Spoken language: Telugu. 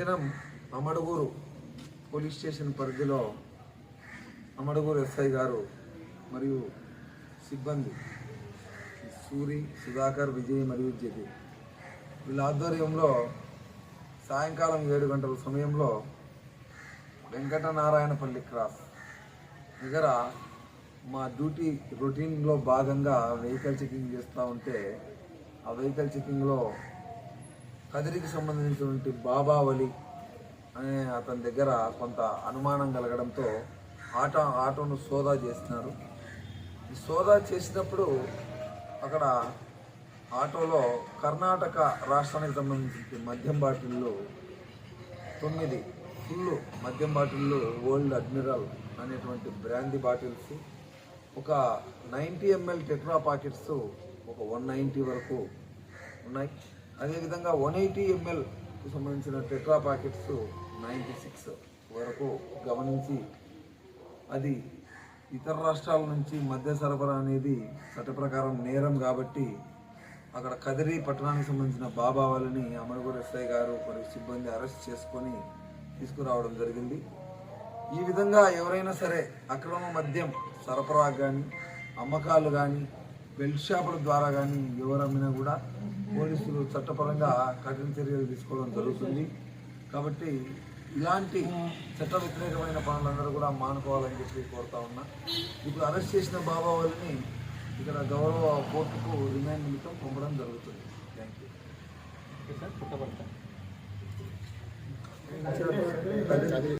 దినం అమడుగూరు పోలీస్ స్టేషన్ పరిధిలో అమడుగూరు ఎస్ఐ గారు మరియు సిబ్బంది సూరి సుధాకర్ విజయ్ మరియు జతి వీళ్ళ ఆధ్వర్యంలో సాయంకాలం ఏడు గంటల సమయంలో వెంకటనారాయణపల్లి క్రాస్ దగ్గర మా డ్యూటీ రొటీన్లో భాగంగా వెహికల్ చెకింగ్ చేస్తూ ఉంటే ఆ వెహికల్ చెకింగ్లో కదిరికి సంబంధించినటువంటి బాబావలి అనే అతని దగ్గర కొంత అనుమానం కలగడంతో ఆటో ఆటోను సోదా చేస్తున్నారు. ఈ సోదా చేసినప్పుడు అక్కడ ఆటోలో కర్ణాటక రాష్ట్రానికి సంబంధించిన మద్యం బాటిళ్ళు తొమ్మిది ఫుల్ మద్యం బాటిళ్ళు ఓల్డ్ అడ్మిరల్ అనేటువంటి బ్రాంది బాటిల్స్ ఒక నైంటీ ఎంఎల్ టెట్రా పాకెట్స్ ఒక వన్ నైంటీ వరకు ఉన్నాయి. అదేవిధంగా వన్ ఎయిటీ ఎంఎల్కి సంబంధించిన టెట్రా పాకెట్స్ నైంటీ సిక్స్ వరకు గమనించి అది ఇతర రాష్ట్రాల నుంచి మద్య సరఫరా అనేది చట్ట ప్రకారం నేరం కాబట్టి అక్కడ కదిరి పట్టణానికి సంబంధించిన బాబా వాళ్ళని అమరగూరు ఎస్ఐ గారు మరియు సిబ్బంది అరెస్ట్ చేసుకొని తీసుకురావడం జరిగింది. ఈ విధంగా ఎవరైనా సరే అక్రమ మద్యం సరఫరా కానీ అమ్మకాలు కానీ బెల్ట్ షాపుల ద్వారా కానీ ఎవరమ్మినా కూడా పోలీసులు చట్టపరంగా కఠిన చర్యలు తీసుకోవడం జరుగుతుంది. కాబట్టి ఇలాంటి చట్ట వ్యతిరేకమైన పనులందరూ కూడా మానుకోవాలని చెప్పి కోరుతా ఉన్నా. ఇప్పుడు అరెస్ట్ చేసిన బాబా వాళ్ళని ఇక్కడ గౌరవ కోర్టుకు రిమాండ్ నిమిత్తం పంపడం జరుగుతుంది. Thank you